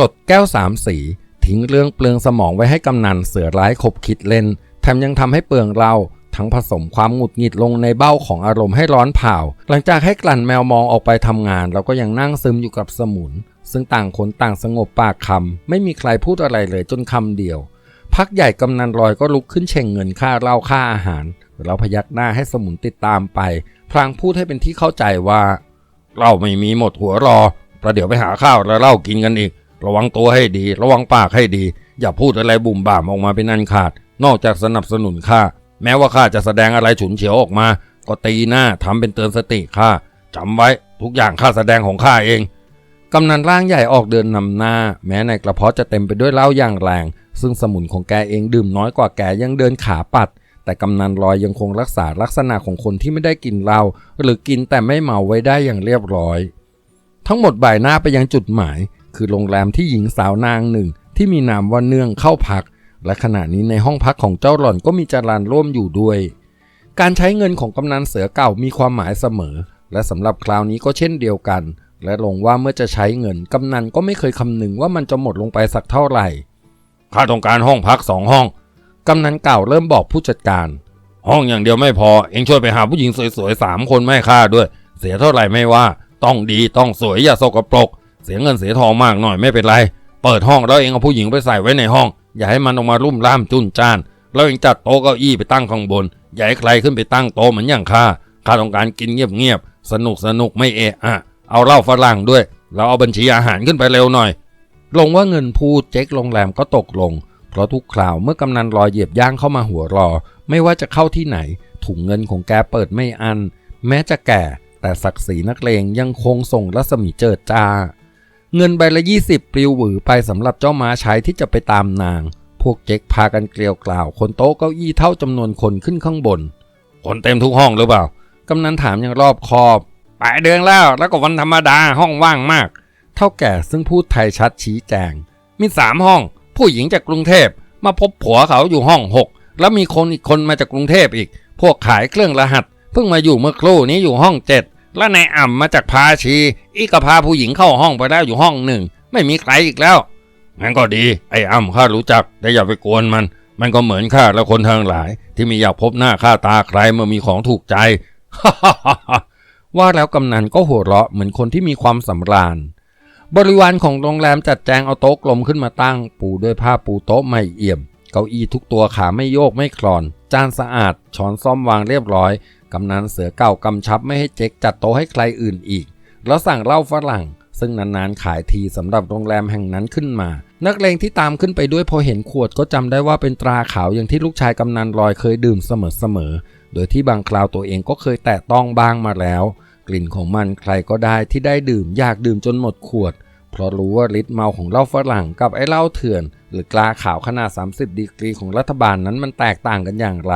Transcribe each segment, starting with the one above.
รดแก้วสามสี ทิ้งเรื่องเปลืองสมองไว้ให้กำนันเสือร้ายขบคิดเล่น แถมยังทำให้เปลืองเราทั้งผสมความหงุดหงิดลงในเบ้าของอารมณ์ให้ร้อนเผาหลังจากให้กลั่นแมวมองออกไปทำงาน เราก็ยังนั่งซึมอยู่กับสมุน ซึ่งต่างคนต่างสงบปากคำไม่มีใครพูดอะไรเลยจนคำเดียว พักใหญ่กำนันลอยก็ลุกขึ้นเช่งเงินค่าเหล้าค่าอาหาร เราพยักหน้าให้สมุนติดตามไป พลางพูดให้เป็นที่เข้าใจว่า เราไม่มีหมดหัวรอประเดี๋ยวไปหาข้าวแล้วเหล้ากินกันอีก ระวังตัวให้ดี ระวังปากให้ดี อย่าพูดอะไรบุ่มบ่ามออกมาเป็นอันขาด นอกจากสนับสนุนข้าแม้ว่าข้าจะแสดงอะไรฉุนเฉียวออกมา ก็ตีหน้าทำเป็นเตือนสติข้าจำไว้ทุกอย่างข้าแสดงของข้าเองกำนันร่างใหญ่ออกเดินนำหน้า แม้ในกระเพาะจะเต็มไปด้วยเหล้าอย่างแรง ซึ่งสมุนของแกเองดื่มน้อยกว่าแกยังเดินขาปัด แต่กำนันลอยยังคงรักษาลักษณะของคนที่ไม่ได้กินเหล้าหรือกินแต่ไม่เมาไว้ได้อย่างเรียบร้อย ทั้งหมดบ่ายหน้าไปยังจุดหมาย คือโรงแรมที่หญิงสาวนางหนึ่ง ที่มีนามว่าเนื่องเข้าพัก และขณะนี้ในห้องพักของเจ้าหล่อนก็มีจารานร่วมอยู่ด้วย การใช้เงินของกำนันเสือเก่ามีความหมายเสมอ และสำหรับคราวนี้ก็เช่นเดียวกัน และลงว่าเมื่อจะใช้เงินกำนันก็ไม่เคยคำนึงว่ามันจะหมดลงไปสักเท่าไหร่ข้าต้องการห้องพักสองห้องกำนันเก่าเริ่มบอกผู้จัดการ ห้องอย่างเดียวไม่พอ เองช่วยไปหาผู้หญิงสวยๆสามคนไม่ค่าด้วย เสียเท่าไหร่ไม่ว่า ต้องดีต้องสวยอย่าสกปรก เสียเงินเสียทองมากหน่อยไม่เป็นไร เปิดห้องแล้วเองเอาผู้หญิงไปใส่ไว้ในห้อง อย่าให้มันออกมารุ่มร่ามจุนจ้านแล้วเองจัดโต๊ะเก้าอี้ไปตั้งข้างบน อย่าให้ใครขึ้นไปตั้งโต๊ะเหมือนอย่างข้าข้าต้องการกินเงียบๆสนุกสนุกไม่เอะอะเอาเหล้าฝรั่งด้วยแล้วเอาบัญชีอาหารขึ้นไปเร็วหน่อย ลงว่าเงินพูดเจ๊กโรงแรมก็ตกลง เพราะทุกคราวเมื่อกำนันรอยเหยียบย่างเข้ามาหัวรอ ไม่ว่าจะเข้าที่ไหน ถุงเงินของแกเปิดไม่อัน แม้จะแก่ แต่ศักดิ์ศรีนักเลงยังคงส่งรัศมีเจิดจ้า เงินใบละยี่สิบปลิวหวือไปสำหรับเจ้าม้าใช้ที่จะไปตามนาง พวกเจ๊กพากันเกลียวกล่าว คนโต๊ะเก้าอี้เท่าจำนวนคนขึ้นข้างบน คนเต็มทุกห้องหรือเปล่ากำนันถามอย่างรอบคอบแปดเดือนแล้วแล้วก็วันธรรมดาห้องว่างมาก เท่าแก่ซึ่งพูดไทยชัดชี้แจง มีสามห้อง ผู้หญิงจากกรุงเทพมาพบผัวเขาอยู่ห้องหกแล้วมีคนอีกคนมาจากกรุงเทพอีก พวกขายเครื่องรหัส เพิ่งมาอยู่เมื่อครู่นี้อยู่ห้องเจ็ด และนายอ่ำมาจากพาชี อีกก็พาผู้หญิงเข้าห้องไปแล้วอยู่ห้องหนึ่ง ไม่มีใครอีกแล้ว งั้นก็ดี ไอ้อ่ำข้ารู้จัก แต่อย่าไปกวนมัน มันก็เหมือนข้าและคนทางหลาย ที่มีอยากพบหน้าค่าตาใครเมื่อมีของถูกใจ ว่าแล้วกำนันก็หัวเราะเหมือนคนที่มีความสำราญ บริวารของโรงแรมจัดแจงเอาโต๊ะกลมขึ้นมาตั้ง ปูด้วยผ้าปูโต๊ะไม่เอี่ยม เก้าอี้ทุกตัวขาไม่โยกไม่คลอน จานสะอาด ช้อนซ่อมวางเรียบร้อย กำนันเสือเก่ากำชับไม่ให้เจ๊กจัดโต๊ะให้ใครอื่นอีก แล้วสั่งเหล้าฝรั่ง ซึ่งนานๆขายทีสำหรับโรงแรมแห่งนั้นขึ้นมา นักเลงที่ตามขึ้นไปด้วยพอเห็นขวดก็จำได้ว่าเป็นตราขาวอย่างที่ลูกชายกำนันลอยเคยดื่มเสมอๆ โดยที่บางคราวตัวเองก็เคยแตะต้องบ้างมาแล้ว กลิ่นของมันใครก็ได้ที่ได้ดื่มอยากดื่มจนหมดขวด เพราะรู้ว่าฤทธิ์เมาของเหล้าฝรั่งกับไอ้เหล้าเถื่อน หรือกลาขาวขนาด 30 ดีกรีของรัฐบาลนั้นมันแตกต่างกันอย่างไร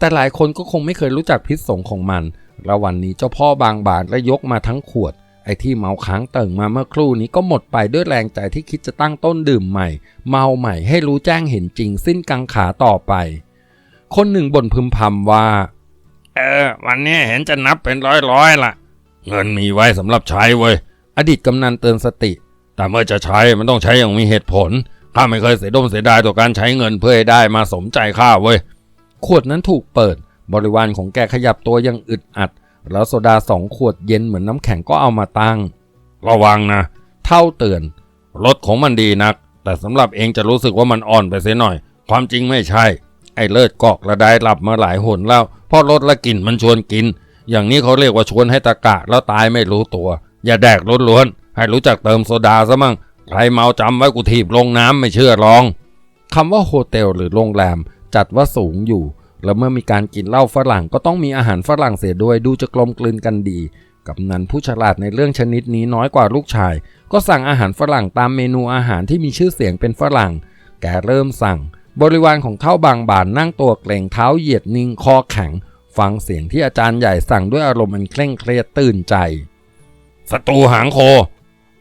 แต่หลายคนก็คงไม่เคยรู้จักพิษสงของมัน แล้ววันนี้เจ้าพ่อบางบานและยกมาทั้งขวด ไอ้ที่เมาค้างเติ่งมาเมื่อครู่นี้ก็หมดไปด้วยแรงใจที่คิดจะตั้งต้นดื่มใหม่ เมาใหม่ให้รู้แจ้งเห็นจริงสิ้นกังขาต่อไป คนหนึ่งบ่นพึมพำว่า เออ วันนี้เห็นจะนับเป็นร้อยร้อยๆละเงินมีไว้สำหรับใช้เว้ยอดีตกำนันเตือนสติ แต่เมื่อจะใช้มันต้องใช้อย่างมีเหตุผลข้าไม่เคยเสียดมเสียดายต่อการใช้เงินเพื่อให้ได้มาสมใจข้าเว้ย ขวดนั้นถูกเปิด บริวารของแกขยับตัวยังอึดอัด แล้วโซดาสองขวดเย็นเหมือนน้ำแข็งก็เอามาตั้ง ระวังนะ เท่าเตือนรสของมันดีนัก แต่สำหรับเองจะรู้สึกว่ามันอ่อนไปเสียหน่อย ความจริงไม่ใช่ ไอ้เลิศกอกระไดหลับมาหลายหนแล้วเพราะรสและกินมันชวนกิน อย่างนี้เขาเรียกว่าชวนให้ตะกะแล้วตายไม่รู้ตัว อย่าแดกล้วนๆให้รู้จักเติมโซดาซะมั่งใครเมาจำไว้กูถีบลงน้ำไม่เชื่อลองคำว่าโฮเทลหรือโรงแรม จัดว่าสูงอยู่ แล้วเมื่อมีการกินเหล้าฝรั่งก็ต้องมีอาหารฝรั่งเสียด้วยดูจะกลมกลืนกันดี กับนันผู้ฉลาดในเรื่องชนิดนี้น้อยกว่าลูกชาย ก็สั่งอาหารฝรั่งตามเมนูอาหารที่มีชื่อเสียงเป็นฝรั่ง แกเริ่มสั่ง บริวารของเท่าบางบานนั่งตัวเกรงเท้าเหยียดนิ่งคอแข็ง ฟังเสียงที่อาจารย์ใหญ่สั่งด้วยอารมณ์อันเคร่งเครียดตื่นใจศัตรูหางโค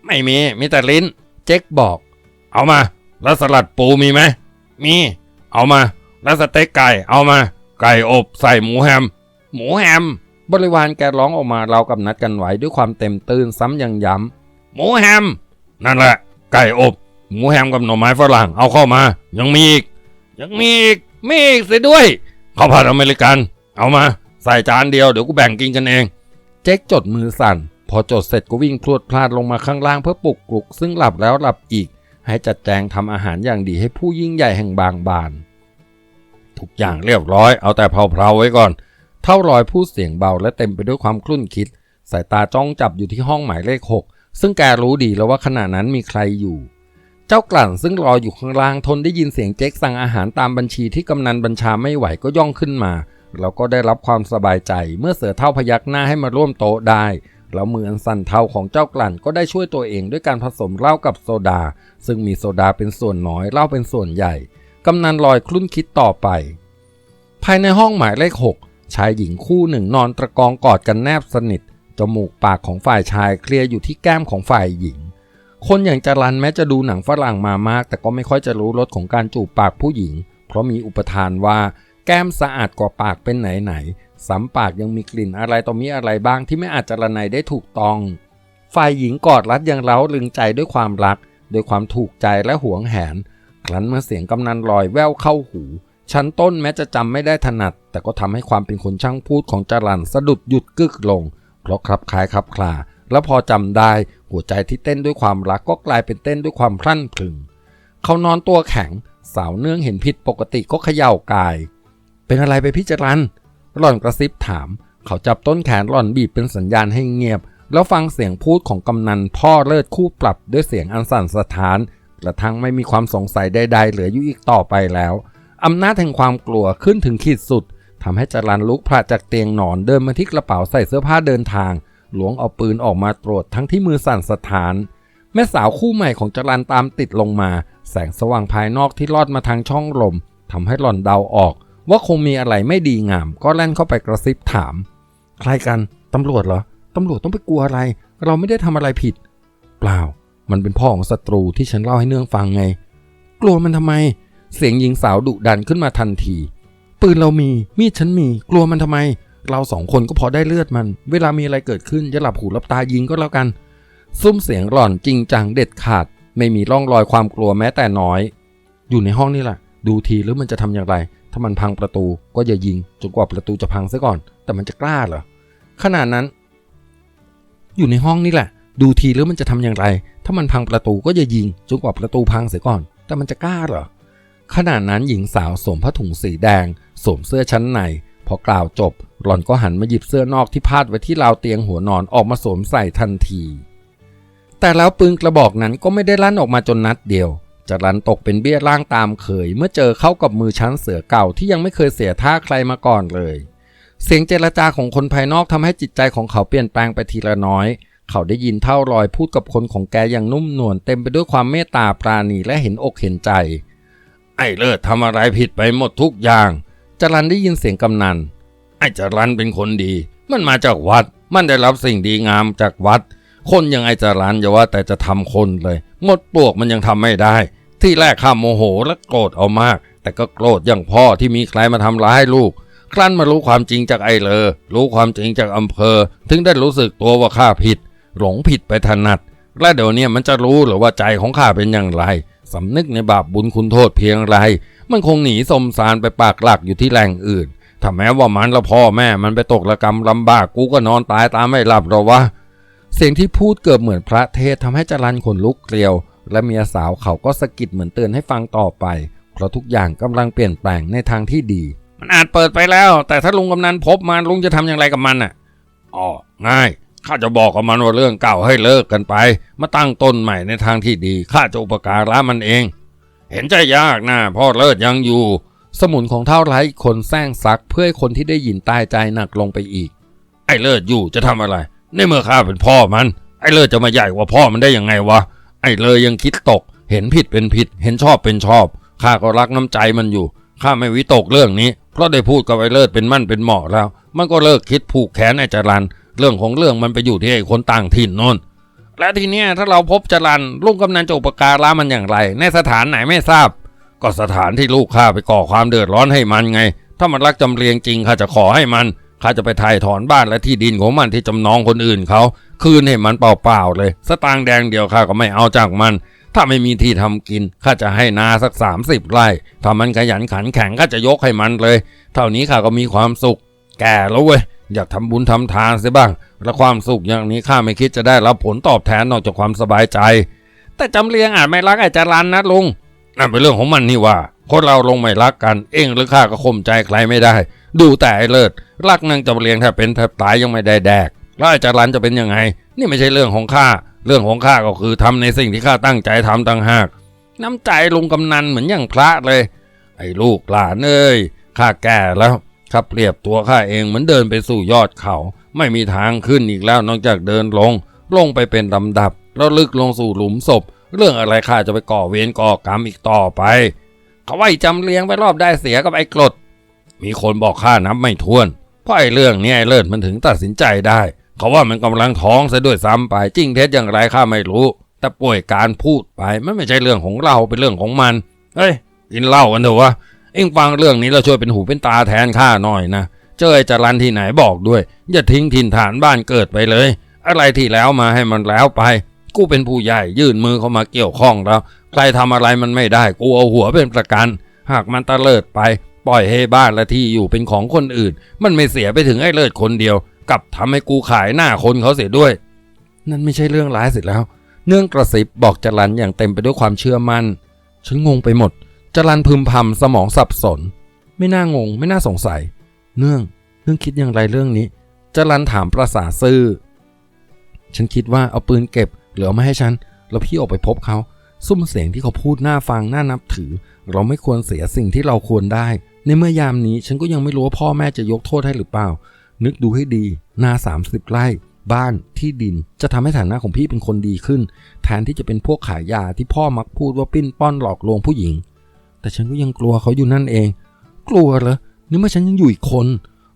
ไม่มีมีแต่ลิ้น เจ๊กบอก เอามา แล้วสลัดปูมีไหมมี เอามา แล้วสเต็กไก่เอามา ไก่อบใส่หมูแฮม หมูแฮม บริวารแกร้องออกมาเรากับนัดกันไหวด้วยความเต็มตื่นซ้ำยังย้ำหมูแฮม นั่นแหละ ไก่อบ หมูแฮมกับหน่อไม้ฝรั่งเอาเข้ามา ยังมีอีก ยังมีอีกมีอีกเสียด้วยข้าวผัดอเมริกัน เอามา ใส่จานเดียวเดี๋ยวกูแบ่งกินกันเอง เจ๊กจดมือสั่น พอจดเสร็จก็วิ่งพรวดพลาดลงมาข้างล่างเพื่อปลุกปลุกซึ่งหลับแล้วหลับอีก ให้จัดแจงทำอาหารอย่างดีให้ผู้ยิ่งใหญ่แห่งบางบาน ทุกอย่างเรียบร้อย เอาแต่เพลาๆไว้ก่อน เท่าลอยพูดเสียงเบาและเต็มไปด้วยความคลุ่นคิด สายตาจ้องจับอยู่ที่ห้องหมายเลขหกซึ่งแกรู้ดีแล้วว่าขณะนั้นมีใครอยู่ เจ้ากลั่นซึ่งรออยู่ข้างล่างทนได้ยินเสียงเจ๊กสั่งอาหารตามบัญชีที่กำนันบัญชาไม่ไหวก็ย่องขึ้นมา แล้วก็ได้รับความสบายใจ เมื่อเสือเท่าพยักหน้าให้มาร่วมโต๊ะได้แล้วมืออันสั่นเทาของเจ้ากลั่นก็ได้ช่วยตัวเองด้วยการผสมเหล้ากับโซดา ซึ่งมีโซดาเป็นส่วนน้อยเหล้าเป็นส่วนใหญ่ กำนันลอยคลุ่นคิดต่อไป ภายในห้องหมายเลขหกชายหญิงคู่หนึ่งนอนตะกองกอดกันแนบสนิท จมูกปากของฝ่ายชายเคลียร์อยู่ที่แก้มของฝ่ายหญิง คนอย่างจรันแม้จะดูหนังฝรั่งมามาก แต่ก็ไม่ค่อยจะรู้รสของการจูบปากผู้หญิง เพราะมีอุปทานว่าแก้มสะอาดกว่าปากเป็นไหนไหนๆสัมปากยังมีกลิ่นอะไรต่อมีอะไรบ้างที่ไม่อาจจะระนัยได้ถูกต้อง ฝ่ายหญิงกอดรัดยังเล้าลึงใจด้วยความรัก ด้วยความถูกใจและหวงแหน ครั้นเมื่อเสียงกำนันลอยแว่วเข้าหูชั้นต้นแม้จะจำไม่ได้ถนัด แต่ก็ทำให้ความเป็นคนช่างพูดของจรันสะดุดหยุดกึกลง เพราะคลับคล้ายคลับคลา แล้วพอจำได้ หัวใจที่เต้นด้วยความรักก็กลายเป็นเต้นด้วยความพรั่นพรึง เขานอนตัวแข็ง สาวเนื่องเห็นผิดปกติก็เขย่ากาย เป็นอะไรไปพี่จรันหล่อนกระซิบถาม เขาจับต้นแขนหล่อนบีบเป็นสัญญาณให้เงียบ แล้วฟังเสียงพูดของกำนันพ่อเลิศคู่ปรับด้วยเสียงอันสั่นสะท้าน กระทั่งไม่มีความสงสัยใดๆเหลืออยู่อีกต่อไปแล้วอำนาจแห่งความกลัวขึ้นถึงขีดสุดทำให้จรันลุกพลาจากเตียงนอนเดินมาที่กระเป๋าใส่เสื้อผ้าเดินทาง หลวงเอาปืนออกมาตรวจทั้งที่มือสั่นสะท้าน แม่สาวคู่ใหม่ของจรันตามติดลงมา แสงสว่างภายนอกที่ลอดมาทางช่องลมทำให้หล่อนเดาออก ว่าคงมีอะไรไม่ดีงาม ก็แล่นเข้าไปกระซิบถาม ใครกันตำรวจเหรอตำรวจต้องไปกลัวอะไร เราไม่ได้ทำอะไรผิด เปล่า มันเป็นพ่อของศัตรูที่ฉันเล่าให้เนื่องฟังไง กลัวมันทำไม เสียงหญิงสาวดุดันขึ้นมาทันที ปืนเรามี มีดฉันมี กลัวมันทำไม เราสองคนก็พอได้เลือดมัน เวลามีอะไรเกิดขึ้นอย่าหลับหูหลับตายิงก็แล้วกัน ซุ้มเสียงหล่อนจริงจังเด็ดขาด ไม่มีร่องรอยความกลัวแม้แต่น้อย อยู่ในห้องนี่แหละ ดูทีหรือมันจะทำอย่างไร ถ้ามันพังประตูก็อย่ายิงจนกว่าประตูจะพังซะก่อน แต่มันจะกล้าเหรอขนาดนั้น อยู่ในห้องนี่แหละ ดูทีแล้วมันจะทำอย่างไร ถ้ามันพังประตูก็อย่ายิงจนกว่าประตูพังเสียก่อน แต่มันจะกล้าเหรอขณะนั้นหญิงสาวสวมผ้าถุงสีแดงสวมเสื้อชั้นใน พอกล่าวจบ หล่อนก็หันมาหยิบเสื้อนอกที่พาดไว้ที่ราวเตียงหัวนอนออกมาสวมใส่ทันที แต่แล้วปืนกระบอกนั้นก็ไม่ได้ลั่นออกมาจนนัดเดียวจะรันตกเป็นเบี้ยล่างตามเคย เมื่อเจอเข้ากับมือชั้นเสือเก่าที่ยังไม่เคยเสียท่าใครมาก่อนเลย เสียงเจรจาของคนภายนอกทำให้จิตใจของเขาเปลี่ยนแปลงไปทีละน้อย เขาได้ยินเท่าลอยพูดกับคนของแกอย่างนุ่มนวลเต็มไปด้วยความเมตตาปราณีและเห็นอกเห็นใจ ไอ้เลิศทำอะไรผิดไปหมดทุกอย่างจรันได้ยินเสียงกำนันไอ้จรันเป็นคนดี มันมาจากวัด มันได้รับสิ่งดีงามจากวัด คนย่างไอ้จรันอย่าว่าแต่จะทำคนเลย หมดปลวกมันยังทำไม่ได้ ที่แรกข้าโมโหและโกรธเอามาก แต่ก็โกรธอย่างพ่อที่มีใครมาทำร้ายลูกครั้นมารู้ความจริงจากไอ้เลอรู้ความจริงจากอำเภอ ถึงได้รู้สึกตัวว่าข้าผิด หลงผิดไปถนัด และเดี๋ยวนี้มันจะรู้หรือว่าใจของข้าเป็นอย่างไรสำนึกในบาปบุญคุณโทษเพียงไร มันคงหนีสมสารไปปากหลักอยู่ที่แหล่งอื่น ถ้าแม้ว่ามันละพ่อแม่มันไปตกระกรรมลำบากกูก็นอนตายตามไม่หลับหรอวะ เสียงที่พูดเกือบเหมือนพระเทศทำให้จรันขนลุกเกลียว และเมียสาวเขาก็สะกิดเหมือนเตือนให้ฟังต่อไป เพราะทุกอย่างกำลังเปลี่ยนแปลงในทางที่ดี มันอาจเปิดไปแล้ว แต่ถ้าลุงกำนันพบมันลุงจะทำอย่างไรกับมันอะอ๋อง่าย ข้าจะบอกกับมันว่าเรื่องเก่าให้เลิกกันไป มาตั้งต้นใหม่ในทางที่ดีข้าจะอุปการะมันเอง เห็นใจยากนะพ่อเลิศยังอยู่ สมุนของเท่าไรคนแซงซักเพื่อให้คนที่ได้ยินตายใจหนักลงไปอีก ไอ้เลิศอยู่จะทำอะไร ในเมื่อข้าเป็นพ่อมัน ไอ้เลิศจะมาใหญ่กว่าพ่อมันได้ยังไงวะไอ้เลยยังคิดตก เห็นผิดเป็นผิด เห็นชอบเป็นชอบข้าก็รักน้ำใจมันอยู่ข้าไม่วิตกเรื่องนี้ เพราะได้พูดกับไอ้เลิศเป็นมั่นเป็นเหมาะแล้ว มันก็เลิกคิดผูกแขนไอ้จารัน เรื่องของเรื่องมันไปอยู่ที่ไอ้คนต่างถิ่นนนและทีเนี้ยถ้าเราพบจรันลุงกำนันจะอุปการะมันอย่างไร ในสถานไหนไม่ทราบ ก็สถานที่ลูกข้าไปก่อความเดือดร้อนให้มันไง ถ้ามันรักจำเรียงจริงข้าจะขอให้มันข้าจะไปถ่ายถอนบ้านและที่ดินของมันที่จำนองคนอื่นเขาคืนให้มันเปล่าๆเลย สตางค์แดงเดียวข้าก็ไม่เอาจากมัน ถ้าไม่มีที่ทำกินข้าจะให้นาสักสามสิบไร่ถ้ามันขยันขันแข็งข้าจะยกให้มันเลย เท่านี้ข้าก็มีความสุข แก่แล้วเว้ย อยากทำบุญทำทานเสียบ้าง และความสุขอย่างนี้ข้าไม่คิดจะได้รับผลตอบแทนนอกจากความสบายใจ แต่จำเรียงอาจไม่รักไอ้จารันนะลุงนั่นเป็นเรื่องของมันนี่ว่าคนเราลงไม่รักกัน เองหรือข้าก็ข่มใจใครไม่ได้ ดูแต่ไอ้เลิศรักนางจำเรียงแทบเป็นแทบตายยังไม่ได้แดก แล้วไอ้จารันจะเป็นยังไง นี่ไม่ใช่เรื่องของข้าเรื่องของข้าก็คือทำในสิ่งที่ข้าตั้งใจทำต่างหาก น้ำใจลุงกำนันเหมือนอย่างพระเลย ไอ้ลูกหลานเอ้ยข้าแก่แล้ว ข้าเปรียบตัวข้าเองเหมือนเดินไปสู่ยอดเขา ไม่มีทางขึ้นอีกแล้วนอกจากเดินลง ลงไปเป็นลำดับ แล้วลึกลงสู่หลุมศพ เรื่องอะไรข้าจะไปก่อเวรก่อกรรมอีกต่อไป เขาไอ้จำเลี้ยงไปรอบได้เสียกับไอ้กรด มีคนบอกข้านับไม่ถ้วน เพราะไอ้เรื่องนี้ไอ้เลิศมันถึงตัดสินใจได้ เขาว่ามันกำลังท้องซะด้วยซ้ำไปจริงเท็จอย่างไรข้าไม่รู้ แต่ป่วยการพูดไปมันไม่ใช่เรื่องของเราเป็นเรื่องของมัน เฮ้ยกินเหล้ากันเถอะวะ เอ็งฟังเรื่องนี้เราช่วยเป็นหูเป็นตาแทนข้าหน่อยนะเจอไอ้จรันที่ไหนบอกด้วย อย่าทิ้งถิ่นฐานบ้านเกิดไปเลย อะไรที่แล้วมาให้มันแล้วไป กูเป็นผู้ใหญ่ยื่นมือเข้ามาเกี่ยวข้องแล้วใครทำอะไรมันไม่ได้กูเอาหัวเป็นประกัน หากมันตะเลิดไปปล่อยให้บ้านและที่อยู่เป็นของคนอื่น มันไม่เสียไปถึงไอ้เลิศคนเดียว กับทำให้กูขายหน้าคนเขาเสียด้วย นั่นไม่ใช่เรื่องร้ายเสร็จแล้ว เนื่องกระซิบบอกจรันอย่างเต็มไปด้วยความเชื่อมั่น ฉันงงไปหมด จรันพึมพำสมองสับสน ไม่น่างง ไม่น่าสงสัย เนื่อง เนื่องคิดอย่างไรเรื่องนี้ จรันถามประสาซื่อ ฉันคิดว่าเอาปืนเก็บเหลือมาให้ฉัน แล้วพี่ออกไปพบเขา ซุ้มเสียงที่เขาพูดน่าฟังน่านับถือ เราไม่ควรเสียสิ่งที่เราควรได้ ในเมื่อยามนี้ฉันก็ยังไม่รู้ว่าพ่อแม่จะยกโทษให้หรือเปล่า นึกดูให้ดี นาสามสิบไร่บ้านที่ดินจะทำให้ฐานะของพี่เป็นคนดีขึ้น แทนที่จะเป็นพวกขายยาที่พ่อมักพูดว่าปิ้นป้อนหลอกลวงผู้หญิง แต่ฉันก็ยังกลัวเขาอยู่นั่นเอง กลัวเหรอนี่เมื่อฉันยังอยู่อีกคน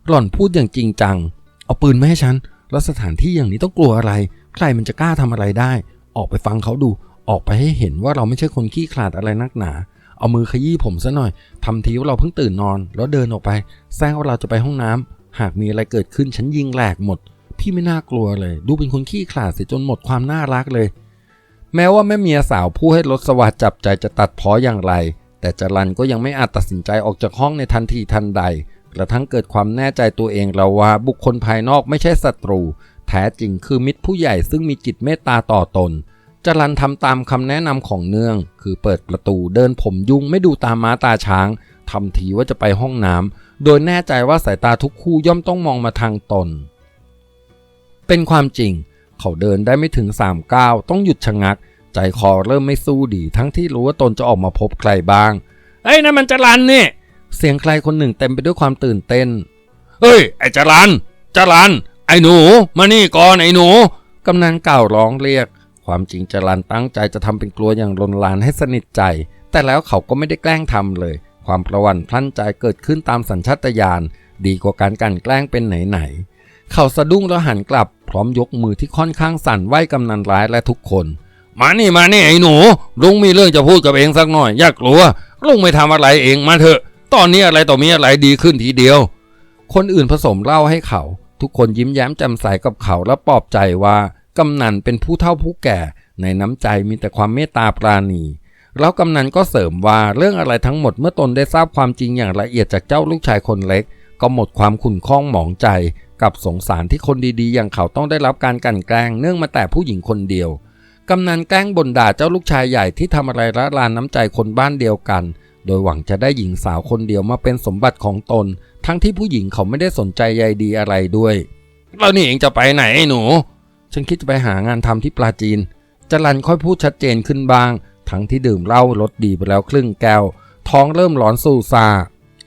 หล่อนพูดอย่างจริงจัง เอาปืนมาให้ฉัน แล้วสถานที่อย่างนี้ต้องกลัวอะไร ใครมันจะกล้าทำอะไรได้ ออกไปฟังเขาดู ออกไปให้เห็นว่าเราไม่ใช่คนขี้ขลาดอะไรนักหนา เอามือขยี้ผมซะหน่อยทำทีว่าเราเพิ่งตื่นนอน แล้วเดินออกไป แซงว่าเราจะไปห้องน้ำหากมีอะไรเกิดขึ้นฉันยิงแหลกหมด พี่ไม่น่ากลัวเลย ดูเป็นคนขี้ขลาดเสียจนหมดความน่ารักเลย แม้ว่าแม่เมียสาวผู้ให้รถสวัสดจับใจจะตัดพ้ออย่างไร แต่จรันก็ยังไม่อาจตัดสินใจออกจากห้องในทันทีทันใด กระทั่งเกิดความแน่ใจตัวเองแล้วว่าบุคคลภายนอกไม่ใช่ศัตรู แท้จริงคือมิตรผู้ใหญ่ซึ่งมีจิตเมตตาต่อตนจรันทำตามคำแนะนำของเนื่อง คือเปิดประตูเดินผมยุ่งไม่ดูตาม้าตาช้างทำทีว่าจะไปห้องน้ำโดยแน่ใจว่าสายตาทุกคู่ย่อมต้องมองมาทางตน เป็นความจริง เขาเดินได้ไม่ถึงสามก้าวต้องหยุดชะงัก ใจคอเริ่มไม่สู้ดีทั้งที่รู้ว่าตนจะออกมาพบใครบ้างเอ้ยนั่นมันจรันนี่ เสียงใครคนหนึ่งเต็มไปด้วยความตื่นเต้น เฮ้ย ไอ้จรันจรันไอ้หนู มานี่ก่อนไอ้หนู กำนันเก่าร้องเรียก ความจริงจรันตั้งใจจะทำเป็นกลัวอย่างรนลานให้สนิทใจ แต่แล้วเขาก็ไม่ได้แกล้งทำเลย ความประวันพลันใจเกิดขึ้นตามสัญชาตญาณดีกว่าการกลันแกล้งเป็นไหนๆเขาสะดุ้งแล้วหันกลับ พร้อมยกมือที่ค่อนข้างสั่นไหวกำนันร้ายและทุกคน มานี่มานี่ไอ้หนู ลุงมีเรื่องจะพูดกับเองสักหน่อย อยากลัว ลุงไม่ทำอะไรเองมาเถอะ ตอนนี้อะไรต่อมีอะไรดีขึ้นทีเดียว คนอื่นผสมเล้าให้เขา ทุกคนยิ้มแย้มแจ่มใสกับเขาและปลอบใจว่ากำนันเป็นผู้เฒ่าผู้แก่ ในน้ำใจมีแต่ความเมตตาปราณีแล้วกำนันก็เสริมว่าเรื่องอะไรทั้งหมดเมื่อตนได้ทราบความจริงอย่างละเอียดจากเจ้าลูกชายคนเล็ก ก็หมดความขุ่นข้องหมองใจ กับสงสารที่คนดีๆ อย่างเขาต้องได้รับการกันแกล้งเนื่องมาแต่ผู้หญิงคนเดียว กำนันแกล้งบ่นด่าเจ้าลูกชายใหญ่ที่ทำอะไรละลานน้ำใจคนบ้านเดียวกัน โดยหวังจะได้หญิงสาวคนเดียวมาเป็นสมบัติของตน ทั้งที่ผู้หญิงเขาไม่ได้สนใจใยดีอะไรด้วยแล้วนี่เองจะไปไหนไอ้หนู ฉันคิดจะไปหางานทำที่ปลาจีนจรันค่อยพูดชัดเจนขึ้นบ้าง ทั้งที่ดื่มเหล้ารสดีไปแล้วครึ่งแก้ว ท้องเริ่มร้อนสู้ซา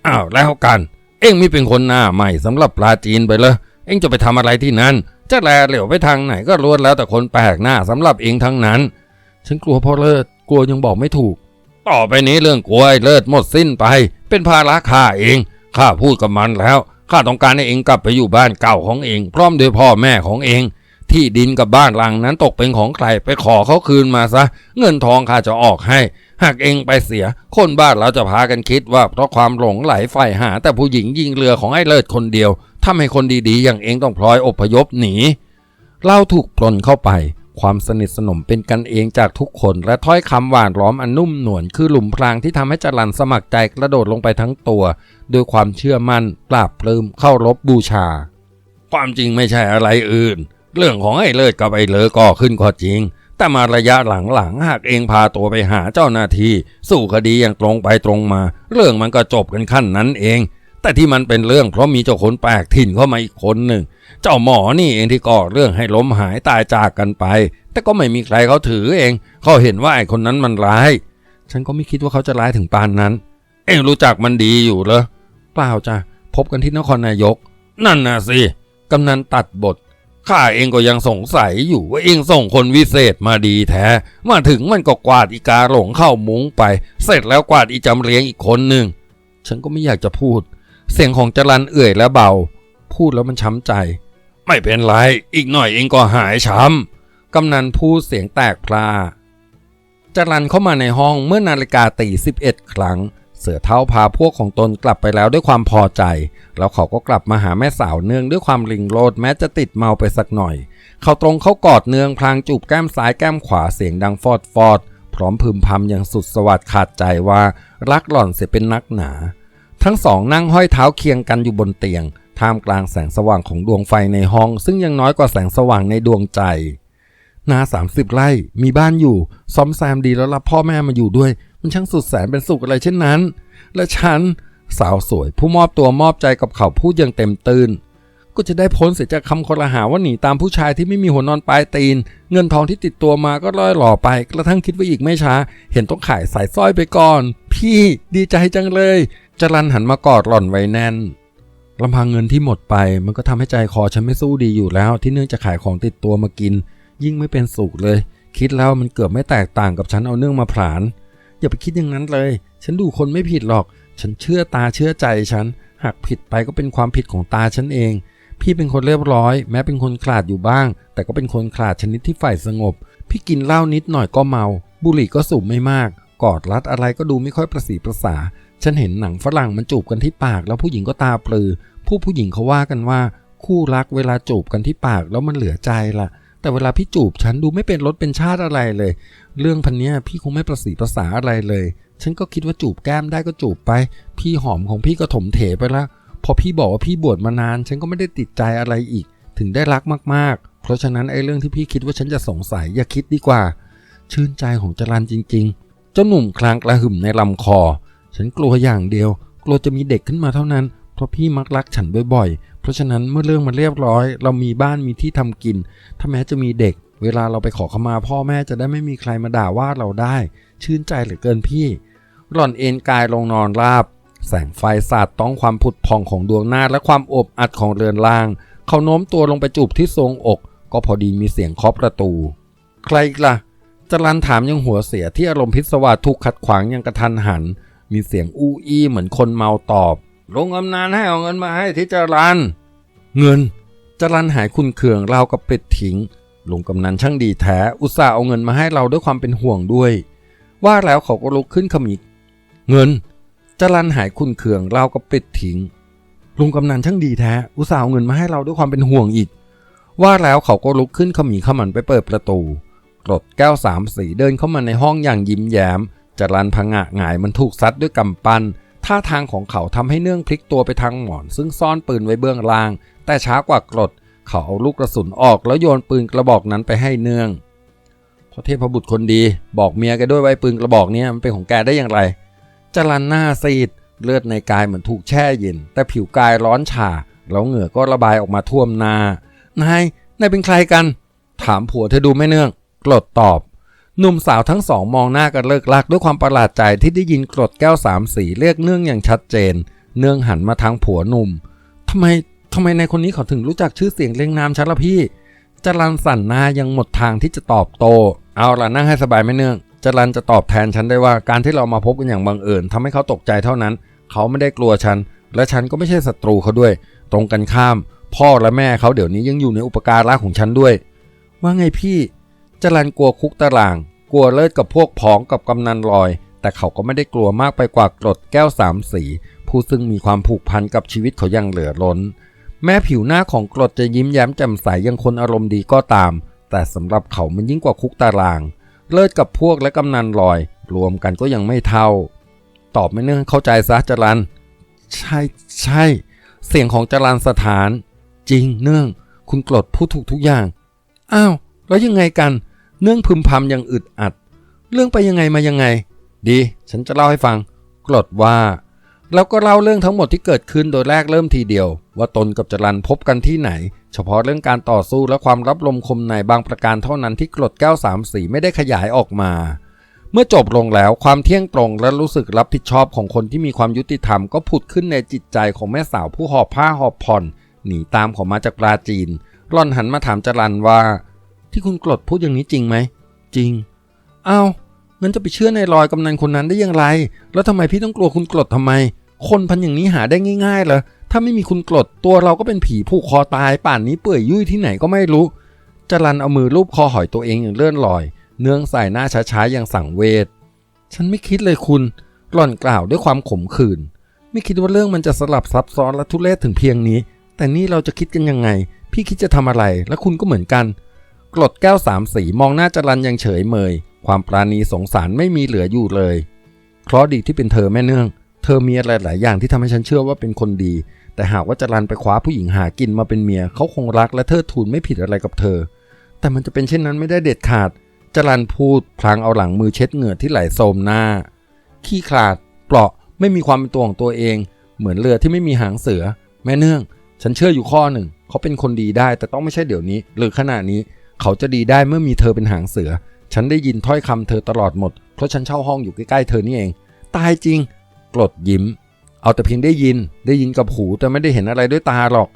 อ้าวแล้วกัน เอ็งไม่เป็นคนหน้าใหม่สำหรับปลาจีนไปเลยเอ็งจะไปทำอะไรที่นั่น จะแลเหลียวไปทางไหนก็ล้วนแล้วแต่คนแปลกหน้าสำหรับเองทั้งนั้น ฉันกลัวพ่อเลิศกลัวยังบอกไม่ถูก ต่อไปนี้เรื่องกลัวเลิศหมดสิ้นไป เป็นภาระข้าเองข้าพูดกับมันแล้วข้าต้องการให้เองกลับไปอยู่บ้านเก่าของเอง พร้อมด้วยพ่อแม่ของเอง ที่ดินกับบ้านหลังนั้นตกเป็นของใครไปขอเขาคืนมาซะ เงินทองข้าจะออกให้ หากเองไปเสีย คนบ้านเราจะพากันคิดว่าเพราะความหลงไหลใฝ่หา แต่ผู้หญิงยิงเรือของไอ้เลิศคนเดียว ทำให้คนดีๆ อย่างเองต้องพลอยอพยพหนีเหล้าถูกปลนเข้าไป ความสนิทสนมเป็นกันเองจากทุกคนและถ้อยคำหวานล้อมอันนุ่มหนวลคือหลุมพรางที่ทำให้จรันสมัครใจกระโดดลงไปทั้งตัวด้วยความเชื่อมั่นปราบปลื้มเข้ารบบูชา ความจริงไม่ใช่อะไรอื่น เรื่องของไอ้เลิศกับไอ้เลอก็ขึ้นก็จริงแต่มาระยะหลังๆ หากเองพาตัวไปหาเจ้าหน้าที่ สู้คดีอย่างตรงไปตรงมา เรื่องมันก็จบกันขั้นนั้นเอง แต่ที่มันเป็นเรื่องเพราะมีเจ้าคนแปลกถิ่นเข้ามาอีกคนหนึ่ง เจ้าหมอนี่เองที่ก่อเรื่องให้ล้มหายตายจากกันไป แต่ก็ไม่มีใครเขาถือเอง เขาเห็นว่าไอ้คนนั้นมันร้าย ฉันก็ไม่คิดว่าเขาจะร้ายถึงปานนั้น เองรู้จักมันดีอยู่เหรอเปล่าจ้ะพบกันที่นครนายก นั่นน่ะสิกำนันตัดบทข้าเองก็ยังสงสัยอยู่ว่าเองส่งคนวิเศษมาดีแท้ มาถึงมันก็กวาดอีกาหลงเข้ามุ้งไป เสร็จแล้วกวาดอีจำเลี้ยงอีกคนหนึ่ง ฉันก็ไม่อยากจะพูด เสียงของจรันเอื่อยและเบา พูดแล้วมันช้ำใจ ไม่เป็นไร อีกหน่อยเองก็หายช้ำกำนันพูดเสียงแตกพลาจรันเข้ามาในห้องเมื่อนาฬิกาตีสิบเอ็ดครั้ง เสือเท้าพาพวกของตนกลับไปแล้วด้วยความพอใจ แล้วเขาก็กลับมาหาแม่สาวเนืองด้วยความริงโรดแม้จะติดเมาไปสักหน่อย เขาตรงเขากอดเนืองพลางจูบแก้มซ้ายแก้มขวาเสียงดังฟอดฟอดพร้อมพึมพำอย่างสุดสวัสดิ์ขาดใจว่ารักหล่อนเสียเป็นนักหนา ทั้งสองนั่งห้อยเท้าเคียงกันอยู่บนเตียง ท่ามกลางแสงสว่างของดวงไฟในห้อง ซึ่งยังน้อยกว่าแสงสว่างในดวงใจ นาสามสิบไร่มีบ้านอยู่ซ่อมแซมดีแล้วรับพ่อแม่มาอยู่ด้วย มันช่างสุดแสนเป็นสุขอะไรเช่นนั้น และฉันสาวสวยผู้มอบตัวมอบใจกับเขาพูดอย่างเต็มตื่นก็จะได้พ้นเสียจากคำคอรหาว่าหนีตามผู้ชายที่ไม่มีหัวนอนปลายตีน เงินทองที่ติดตัวมาก็ล่อยหล่อไป กระทั่งคิดว่าอีกไม่ช้า เห็นต้องขายสายสร้อยไปก่อน พี่ดีใจจังเลย จรันหันมากอดหล่อนไว้แน่นลำพังเงินที่หมดไป มันก็ทำให้ใจคอฉันไม่สู้ดีอยู่แล้ว ที่เนื่องจะขายของติดตัวมากิน ยิ่งไม่เป็นสุขเลย คิดแล้วมันเกือบไม่แตกต่างกับฉันเอาเนื่องมาผลาญอย่าไปคิดอย่างนั้นเลย ฉันดูคนไม่ผิดหรอก ฉันเชื่อตาเชื่อใจฉัน หากผิดไปก็เป็นความผิดของตาฉันเอง พี่เป็นคนเรียบร้อย แม้เป็นคนขลาดอยู่บ้าง แต่ก็เป็นคนขลาดชนิดที่ฝ่ายสงบ พี่กินเหล้านิดหน่อยก็เมา บุหรี่ก็สูบไม่มาก กอดรัดอะไรก็ดูไม่ค่อยประสีประสา ฉันเห็นหนังฝรั่งมันจูบกันที่ปาก แล้วผู้หญิงก็ตาปลือ ผู้ผู้หญิงเขาว่ากันว่า คู่รักเวลาจูบกันที่ปากแล้วมันเหลือใจล่ะ แต่เวลาพี่จูบฉันดูไม่เป็นรสเป็นชาติอะไรเลย เรื่องพันเนี้ยพี่คงไม่ประสีประสาอะไรเลย ฉันก็คิดว่าจูบแก้มได้ก็จูบไป พี่หอมของพี่ก็ถมเถไปล้วพอพี่บอกว่าพี่บวชมานาน ฉันก็ไม่ได้ติดใจอะไรอีก ถึงได้รักมากๆ เพราะฉะนั้นไอ้เรื่องที่พี่คิดว่าฉันจะสงสัยอย่าคิดดีกว่า ชื่นใจของจรันจริง ๆ เจ้าหนุ่มคลางกระหึ่มในลำคอ ฉันกลัวอย่างเดียว กลัวจะมีเด็กขึ้นมาเท่านั้น เพราะพี่มักรักฉันบ่อยๆ เพราะฉะนั้นเมื่อเรื่องมันเรียบร้อย เรามีบ้านมีที่ทำกิน ถ้าแม้จะมีเด็ก เวลาเราไปขอขมาพ่อแม่จะได้ไม่มีใครมาด่าว่าเราได้ ชื่นใจเหลือเกินพี่หล่อนเอนกายลงนอนราบ แสงไฟสาดต้องความผุดพองของดวงหน้าและความอบอัดของเรือนล่าง เขาโน้มตัวลงไปจูบที่ทรงอก ก็พอดีมีเสียงเคาะประตู ใครอีกล่ะจรันถามยังหัวเสียที่อารมณ์พิศวาสถูกขัดขวางยังกระทันหัน มีเสียงอู้อี้เหมือนคนเมาตอบลงอำนานให้เอาเงินมาให้ที่จรันเงินจรันหายคุณเคืองเรากับเป็ดทิ้งลุงกำนันช่างดีแท้ อุตส่าห์เอาเงินมาให้เราด้วยความเป็นห่วงด้วย ว่าแล้วเขาก็ลุกขึ้นขมิกเงินจรันหายคุณเคืองเรากับเป็ดทิ้งลุงกำนันช่างดีแท้ อุตส่าห์เอาเงินมาให้เราด้วยความเป็นห่วงอีก ว่าแล้วเขาก็ลุกขึ้นขมีขมันไปเปิดประตูกรดแก้วสามสีเดินเข้ามาในห้องอย่างยิ้มแย้ม จรันพังะหงายมันถูกซัดด้วยกำปั้นท่าทางของเขาทำให้เนื่องพลิกตัวไปทางหมอน ซึ่งซ่อนปืนไว้เบื้องล่าง แต่ช้ากว่ากรด เขาเอาลูกกระสุนออกแล้วโยนปืนกระบอกนั้นไปให้เนื่องพระเทพบุตรคนดีบอกเมียแกด้วยไว้ปืนกระบอกนี้มันเป็นของแกได้อย่างไรจรันหน้าซีด เลือดในกายเหมือนถูกแช่เย็น แต่ผิวกายร้อนชาแล้วเหงื่อก็ระบายออกมาท่วมหน้านายนายเป็นใครกัน ถามผัวเธอดูไม่เนื่องกรดตอบ หนุ่มสาวทั้งสองมองหน้ากันเลิกลักด้วยความประหลาดใจที่ได้ยินกรดแก้วสามสีเรียกเนื่องอย่างชัดเจน เนื่องหันมาทางผัวหนุ่มทำไมทำไมในคนนี้เขาถึงรู้จักชื่อเสียงเรียงนามฉันละพี่จรันสั่นหน้ายังหมดทางที่จะตอบโต เอาล่ะนั่งให้สบายไม่เนื่องจรันจะตอบแทนฉันได้ว่าการที่เรามาพบกันอย่างบังเอิญทำให้เขาตกใจเท่านั้น เขาไม่ได้กลัวฉัน และฉันก็ไม่ใช่ศัตรูเขาด้วย ตรงกันข้าม พ่อและแม่เขาเดี๋ยวนี้ยังอยู่ในอุปการะของฉันด้วย ว่าไงพี่ จรันกลัวคุกตาราง กลัวเลิศกับพวกพ้องกับกำนันลอย แต่เขาก็ไม่ได้กลัวมากไปกว่ากรดแก้วสามสี ผู้ซึ่งมีความผูกพันกับชีวิตเขาอย่างเหลือล้น แม้ผิวหน้าของกรดจะยิ้มแย้มแจ่มใสยังคนอารมณ์ดีก็ตาม แต่สำหรับเขามันยิ่งกว่าคุกตาราง เลิศกับพวกและกำนันลอย รวมกันก็ยังไม่เท่า ตอบไม่เนื่องเข้าใจซะจรันใช่ใช่ เสียงของจรันสถาน จริงเนื่อง คุณกรดพูดถูกทุกอย่าง อ้าว แล้วยังไงกัน เนื่องพึมพำอย่างอึดอัด เรื่องไปยังไงมายังไง ดี ฉันจะเล่าให้ฟังกรดว่า แล้วก็เล่าเรื่องทั้งหมดที่เกิดขึ้นโดยแรกเริ่มทีเดียว ว่าตนกับจรันพบกันที่ไหน เฉพาะเรื่องการต่อสู้และความรับลมคมในบางประการเท่านั้นที่กรดแก้วสามสีไม่ได้ขยายออกมาเมื่อจบลงแล้วความเที่ยงตรงและรู้สึกรับผิดชอบของคนที่มีความยุติธรรมก็ผุดขึ้นในจิตใจของแม่สาวผู้หอบผ้าหอบผ่อน หนีตามของมาจากปราจีน ร่อนหันมาถามจรันว่า ที่คุณกรดพูดอย่างนี้จริงไหม จริง เอ้างั้นจะไปเชื่อในรอยกำนันคนนั้นได้อย่างไร แล้วทำไมพี่ต้องกลัวคุณกรดทำไม คนพันอย่างนี้หาได้ง่ายๆเหรอ ถ้าไม่มีคุณกรดตัวเราก็เป็นผีผูกคอตาย ป่านนี้เปื่อยยุ่ยที่ไหนก็ไม่รู้จรันเอามือลูบคอหอยตัวเองอย่างเลื่อนลอย เนื่องใส่หน้าช้าๆอย่างสั่งเวท ฉันไม่คิดเลยคุณ หล่อนกล่าวด้วยความขมขื่น ไม่คิดว่าเรื่องมันจะสลับซับซ้อนและทุเรศถึงเพียงนี้ แต่นี่เราจะคิดกันยังไง พี่คิดจะทำอะไร และคุณก็เหมือนกัน กรดแก้วสามสีมองหน้าจรันยังเฉยเมย ความปราณีสงสารไม่มีเหลืออยู่เลยเพราะดีที่เป็นเธอแม่เนื่อง เธอมีอะไรหลายอย่างที่ทำให้ฉันเชื่อว่าเป็นคนดี แต่หากว่าจรันไปคว้าผู้หญิงหากินมาเป็นเมียเขาคงรักและเทิดทูนไม่ผิดอะไรกับเธอ แต่มันจะเป็นเช่นนั้นไม่ได้เด็ดขาด จรันพูดพลางเอาหลังมือเช็ดเหงื่อที่ไหลโสมหน้า ขี้ขลาด เปราะไม่มีความเป็นตัวของตัวเอง เหมือนเรือที่ไม่มีหางเสือ แม่เนื่อง ฉันเชื่ออยู่ข้อหนึ่งเขาเป็นคนดีได้แต่ต้องไม่ใช่เดี๋ยวนี้ หรือขณะนี้ เขาจะดีได้เมื่อมีเธอเป็นหางเสือ ฉันได้ยินถ้อยคำเธอตลอดหมด เพราะฉันเช่าห้องอยู่ใกล้ๆเธอนี่เอง ตายจริง กรดยิ้ม เอาแต่เพียงได้ยิน ได้ยินกับหูแต่ไม่ได้เห็นอะไรด้วยตาหรอก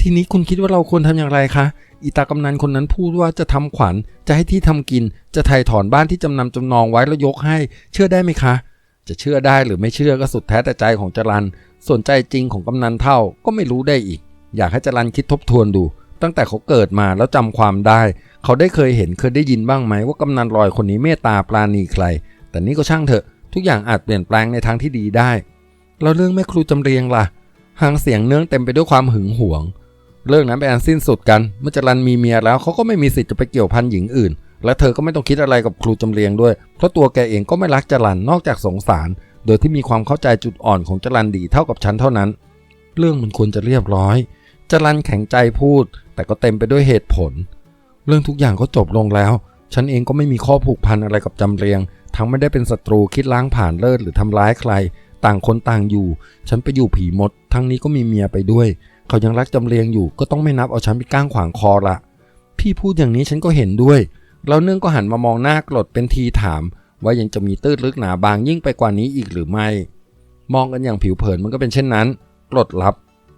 ทีนี้คุณคิดว่าเราควรทำอย่างไรคะ อีตากำนันคนนั้นพูดว่าจะทำขวัญ จะให้ที่ทำกิน จะไถ่ถอนบ้านที่จำนำจำนองไว้แล้วยกให้ เชื่อได้ไหมคะ จะเชื่อได้หรือไม่เชื่อก็สุดแท้แต่ใจของจรัน ส่วนใจจริงของกำนันเท่าก็ไม่รู้ได้อีก อยากให้จรันคิดทบทวนดู ตั้งแต่เขาเกิดมาแล้วจำความได้ เขาได้เคยเห็นเคยได้ยินบ้างไหมว่ากำนันลอยคนนี้เมตตาปราณีใคร แต่นี่ก็ช่างเถอะ ทุกอย่างอาจเปลี่ยนแปลงในทางที่ดีได้ แล้วเรื่องแม่ครูจำเรียงล่ะ หางเสียงเนื่องเต็มไปด้วยความหึงหวง เรื่องนั้นเป็นอันสิ้นสุดกัน เมื่อจรันมีเมียแล้วเขาก็ไม่มีสิทธิ์จะไปเกี่ยวพันหญิงอื่น และเธอก็ไม่ต้องคิดอะไรกับครูจำเรียงด้วย เพราะตัวแกเองก็ไม่รักจรันนอกจากสงสาร โดยที่มีความเข้าใจจุดอ่อนของจรันดีเท่ากับฉันเท่านั้น เรื่องมันควรจะเรียบร้อย จรันแข็งใจพูด แต่ก็เต็มไปด้วยเหตุผล เรื่องทุกอย่างก็จบลงแล้ว ฉันเองก็ไม่มีข้อผูกพันอะไรกับจำเรียง ทั้งไม่ได้เป็นศัตรูคิดล้างผ่านเลิศหรือทำร้ายใคร ต่างคนต่างอยู่ ฉันไปอยู่ผีมด ทั้งนี้ก็มีเมียไปด้วย เขายังรักจำเรียงอยู่ ก็ต้องไม่นับเอาฉันไปก้างขวางคอละพี่พูดอย่างนี้ฉันก็เห็นด้วย แล้วเนื่องก็หันมามองหน้ากรดเป็นทีถาม ว่ายังจะมีตื้นลึกหนาบางยิ่งไปกว่านี้อีกหรือไม่ มองกันอย่างผิวเผินมันก็เป็นเช่นนั้นกรดรับ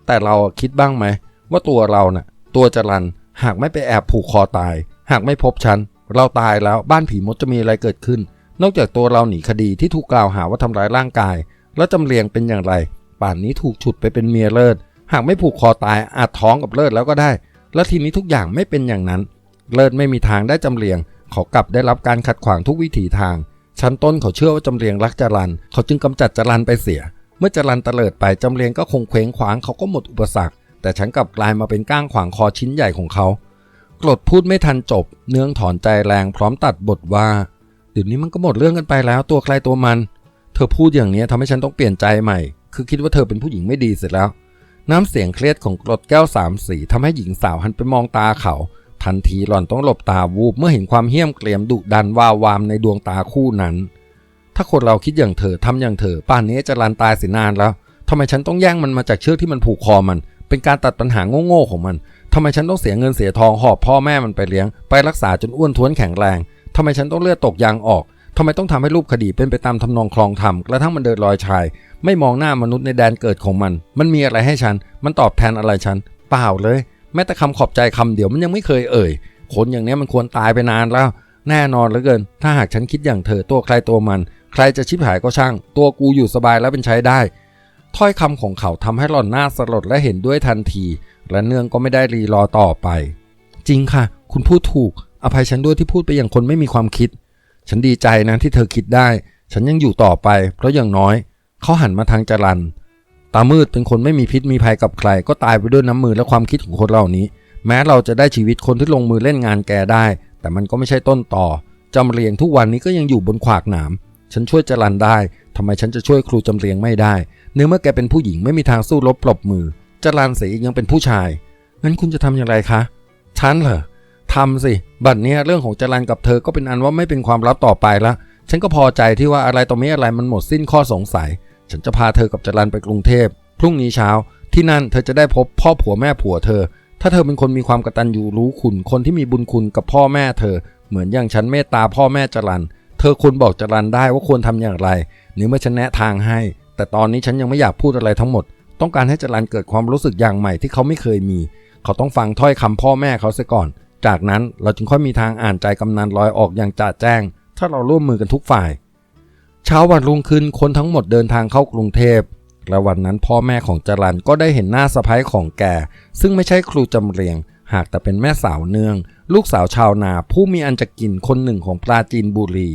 แต่เราคิดบ้างไหม ว่าตัวเราเน่ะตัวจรันหากไม่ไปแอบผูกคอตาย หากไม่พบฉัน เราตายแล้วบ้านผีมดจะมีอะไรเกิดขึ้น นอกจากตัวเราหนีคดีที่ถูกกล่าวหาว่าทำร้ายร่างกาย แล้วจำเรียงเป็นอย่างไร ป่านนี้ถูกฉุดไปเป็นเมียเลิศ หากไม่ผูกคอตายอาจท้องกับเลิศแล้วก็ได้ แล้วทีนี้ทุกอย่างไม่เป็นอย่างนั้น เลิศไม่มีทางได้จำเรียง เขากลับได้รับการขัดขวางทุกวิถีทาง ชั้นต้นเขาเชื่อว่าจำเรียงรักจรันเขาจึงกำจัดจรันไปเสีย มื่อจรันเตลิดไปจำเรียงก็คงเคว้งขวางเขาก็หมดอุปสรรค แต่ฉันกลับกลายมาเป็นก้างขวางคอชิ้นใหญ่ของเขากรดพูดไม่ทันจบ เนื่องถอนใจแรงพร้อมตัดบทว่าเดี๋ยวนี้มันก็หมดเรื่องกันไปแล้วตัวใครตัวมัน เธอพูดอย่างนี้ทำให้ฉันต้องเปลี่ยนใจใหม่ คือคิดว่าเธอเป็นผู้หญิงไม่ดีเสร็จแล้ว น้ำเสียงเครียดของกรดแก้วสามสีทำให้หญิงสาวหันไปมองตาเขา ทันทีหล่อนต้องหลบตาวูบเมื่อเห็นความเหี้ยมเกรียมดุดันว่าวามในดวงตาคู่นั้น ถ้าคนเราคิดอย่างเธอทำอย่างเธอ ป่านนี้จะรันตายเสียนานแล้วทำไมฉันต้องแย่งมันมาจากเชือกที่มันผูกคอมัน เป็นการตัดปัญหาโง่ๆของมันทำไมฉันต้องเสียเงินเสียทองหอบพ่อแม่มันไปเลี้ยง ไปรักษาจนอ้วนท้วนแข็งแรงทำไมฉันต้องเลือดตกยางออกทำไมต้องทำให้รูปคดีเป็นไปตามทำนองคลองธรรมกระทั่งมันเดินลอยชาย ไม่มองหน้ามนุษย์ในแดนเกิดของมัน มันมีอะไรให้ฉัน มันตอบแทนอะไรฉัน เปล่าเลย แม้แต่คำขอบใจคำเดียวมันยังไม่เคยเอ่ย คนอย่างนี้มันควรตายไปนานแล้ว แน่นอนเหลือเกิน ถ้าหากฉันคิดอย่างเธอตัวใครตัวมัน ใครจะชิบหายก็ช่าง ตัวกูอยู่สบายแล้วเป็นใช้ได้ ถ้อยคำของเขาทำให้หล่อนหน้าสลดและเห็นด้วยทันที และเนื่องก็ไม่ได้รีรอต่อไป จริงค่ะ คุณพูดถูก อภัยฉันด้วยที่พูดไปอย่างคนไม่มีความคิด ฉันดีใจนะที่เธอคิดได้ ฉันยังอยู่ต่อไป เพราะอย่างน้อย เขาหันมาทางจรันตามืดเป็นคนไม่มีพิษมีภัยกับใคร ก็ตายไปด้วยน้ำมือและความคิดของคนเหล่านี้ แม้เราจะได้ชีวิตคนที่ลงมือเล่นงานแกได้ แต่มันก็ไม่ใช่ต้นต่อจำเรียงทุกวันนี้ก็ยังอยู่บนขวากหนาม ฉันช่วยจรันได้ทำไมฉันจะช่วยครูจำเรียงไม่ได้ เนื่องเมื่อแกเป็นผู้หญิงไม่มีทางสู้รบปรบมือ จรันเสียอีกยังเป็นผู้ชาย งั้นคุณจะทำอย่างไรคะ ฉันเหรอทำสิ บัดเนี้ยเรื่องของจรันกับเธอก็เป็นอันว่าไม่เป็นความลับต่อไปละ ฉันก็พอใจที่ว่าอะไรต่อไม่อะไรมันหมดสิ้นข้อสงสัย ฉันจะพาเธอกับจรันไปกรุงเทพ พรุ่งนี้เช้า ที่นั่นเธอจะได้พบพ่อผัวแม่ผัวเธอ ถ้าเธอเป็นคนมีความกตัญญูรู้คุณ คนที่มีบุญคุณกับพ่อแม่เธอ เหมือนอย่างฉันเมตตาพ่อแม่จรัน เธอควรบอกจรันได้ว่าควรทำอย่างไรนี่เมื่อฉันแนะทางให้ แต่ตอนนี้ฉันยังไม่อยากพูดอะไรทั้งหมด ต้องการให้จรันเกิดความรู้สึกอย่างใหม่ที่เขาไม่เคยมี เขาต้องฟังถ้อยคำพ่อแม่เขาเสียก่อน จากนั้นเราจึงค่อยมีทางอ่านใจกำนันลอยออกอย่างจ่าแจ้ง ถ้าเราร่วมมือกันทุกฝ่าย เช้าวันรุ่งขึ้นคนทั้งหมดเดินทางเข้ากรุงเทพและวันนั้นพ่อแม่ของจรันก็ได้เห็นหน้าสะพ้ายของแกซึ่งไม่ใช่ครูจำเรียง หากแต่เป็นแม่สาวเนือง ลูกสาวชาวนาผู้มีอันจะกินคนหนึ่งของปราจีนบุรี